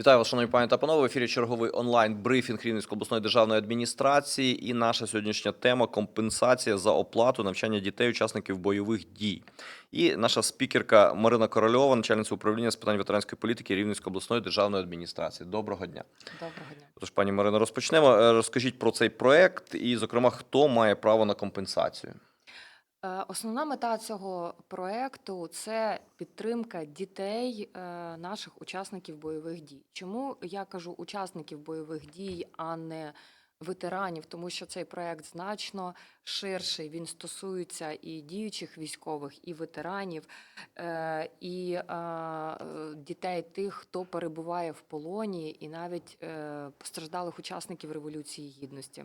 Вітаю вас, шановні пані та панове. В ефірі черговий онлайн брифінг Рівненської обласної державної адміністрації. І наша сьогоднішня тема компенсація за оплату навчання дітей, учасників бойових дій. І наша спікерка Марина Корольова, начальниця управління з питань ветеранської політики Рівненської обласної державної адміністрації. Доброго дня. Доброго дня. Тож, пані Марино, розпочнемо. Е, Розкажіть про цей проект і, зокрема, хто має право на компенсацію. Е, Основна мета цього проекту це підтримка дітей е, наших учасників бойових дій. Чому я кажу учасників бойових дій, а не ветеранів? Тому що цей проект значно ширший. Він стосується і діючих військових, і ветеранів, е, і дітей тих, хто перебуває в полоні, і навіть постраждалих учасників Революції Гідності.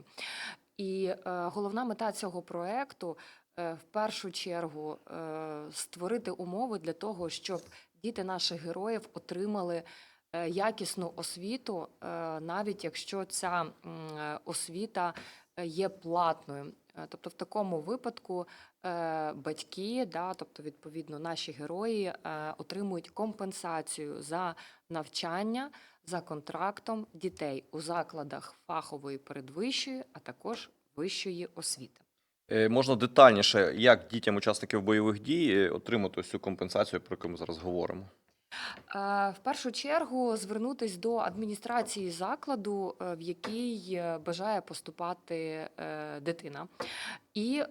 І головна мета цього проекту в першу чергу е, створити умови для того, щоб діти наших героїв отримали е, якісну освіту, е, навіть якщо ця е, освіта е, є платною. Е, Тобто, в такому випадку е, батьки, да, тобто, відповідно, наші герої е, отримують компенсацію за навчання за контрактом дітей у закладах фахової передвищої, а також вищої освіти. Е, Можна детальніше, як дітям учасників бойових дій е, отримати цю компенсацію, про яку ми зараз говоримо. Е, В першу чергу звернутись до адміністрації закладу, в який бажає поступати дитина, і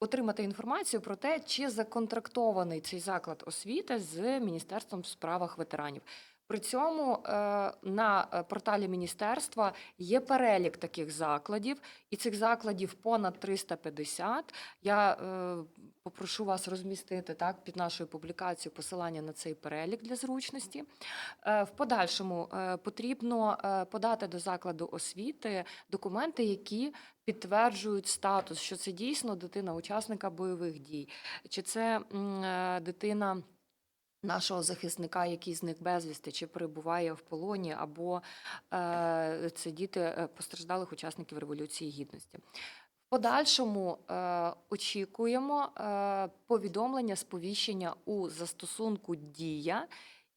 отримати інформацію про те, чи законтрактований цей заклад освіти з Міністерством справах ветеранів. При цьому е, на е, порталі міністерства є перелік таких закладів, і цих закладів понад 350. Я е, попрошу вас розмістити так під нашою публікацією посилання на цей перелік для зручності. В подальшому потрібно подати до закладу освіти документи, які підтверджують статус, що це дійсно дитина учасника бойових дій, чи це дитина. Нашого захисника, який зник безвісти, чи перебуває в полоні, або е, це діти е, постраждалих учасників Революції Гідності. В подальшому е, очікуємо е, повідомлення, сповіщення у застосунку Дія,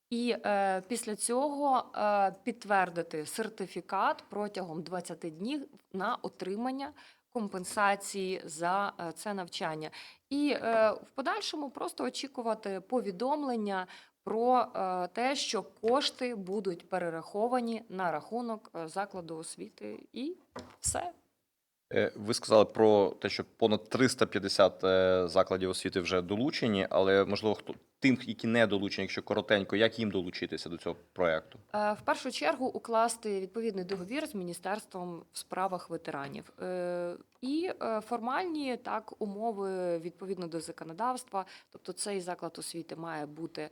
і е, після цього е, підтвердити сертифікат протягом 20 днів на отримання компенсації за е, це навчання. І е, в подальшому просто очікувати повідомлення про е, те, що кошти будуть перераховані на рахунок закладу освіти, і все. Е, Ви сказали про те, що понад 350 е, закладів освіти вже долучені, але можливо, хто тим, які не долучені, якщо коротенько, як їм долучитися до цього проекту? Е, В першу чергу укласти відповідний договір з міністерством в справах ветеранів і формальні так умови відповідно до законодавства. Тобто цей заклад освіти має бути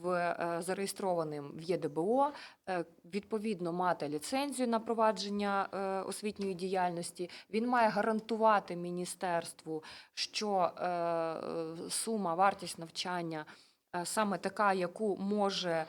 в е, зареєстрованим в ЄДБО, е, відповідно мати ліцензію на провадження е, освітньої діяльності. Він має гарантувати міністерству, що сума, вартість навчання саме така, яку може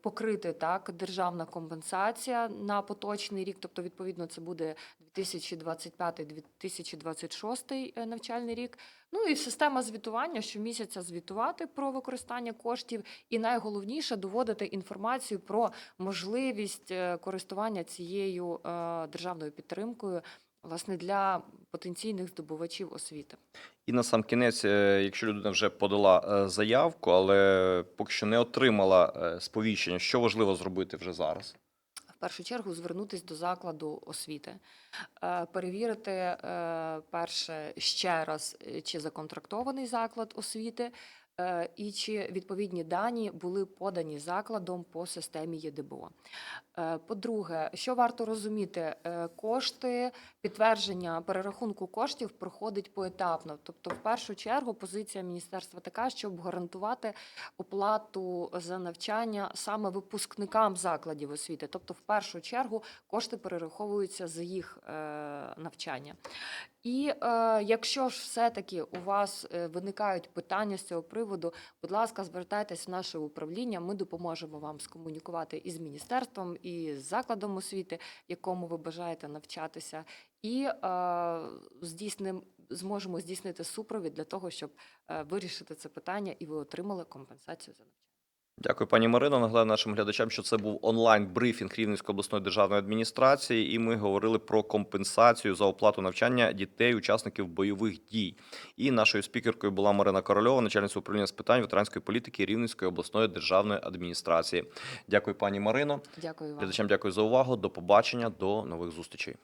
покрити так державна компенсація на поточний рік. Тобто, відповідно, це буде 2025-2026 е, навчальний рік. Ну і система звітування щомісяця звітувати про використання коштів, і найголовніше доводити інформацію про можливість е, користування цією е, державною підтримкою. Власне, для потенційних здобувачів освіти. І на сам кінець, е, якщо людина вже подала е, заявку, але поки що не отримала е, сповіщення, що важливо зробити вже зараз? В першу чергу звернутися до закладу освіти, перевірити перше ще раз, чи законтрактований заклад освіти, і чи відповідні дані були подані закладом по системі ЄДБО. Е, По-друге, що варто розуміти, е, кошти, підтвердження перерахунку коштів проходить поетапно. Тобто, в першу чергу, позиція міністерства така, щоб гарантувати оплату за навчання саме випускникам закладів освіти. Тобто, в першу чергу, кошти перераховуються за їх е, навчання. І е, якщо ж все-таки у вас е, виникають питання з цього приводу, будь ласка, звертайтесь в наше управління. Ми допоможемо вам скомунікувати із міністерством і з закладом освіти, якому ви бажаєте навчатися, і е, здійсним, зможемо здійснити супровід для того, щоб е, вирішити це питання, і ви отримали компенсацію за навчання. Дякую, пані Марино. Нагадаю нашим глядачам, що це був онлайн-брифінг Рівненської обласної державної адміністрації, і ми говорили про компенсацію за оплату навчання дітей, учасників бойових дій. І нашою спікеркою була Марина Корольова, начальниця управління з питань ветеранської політики Рівненської обласної державної адміністрації. Дякую, пані Марино. Дякую вам. Глядачам дякую за увагу. До побачення, до нових зустрічей.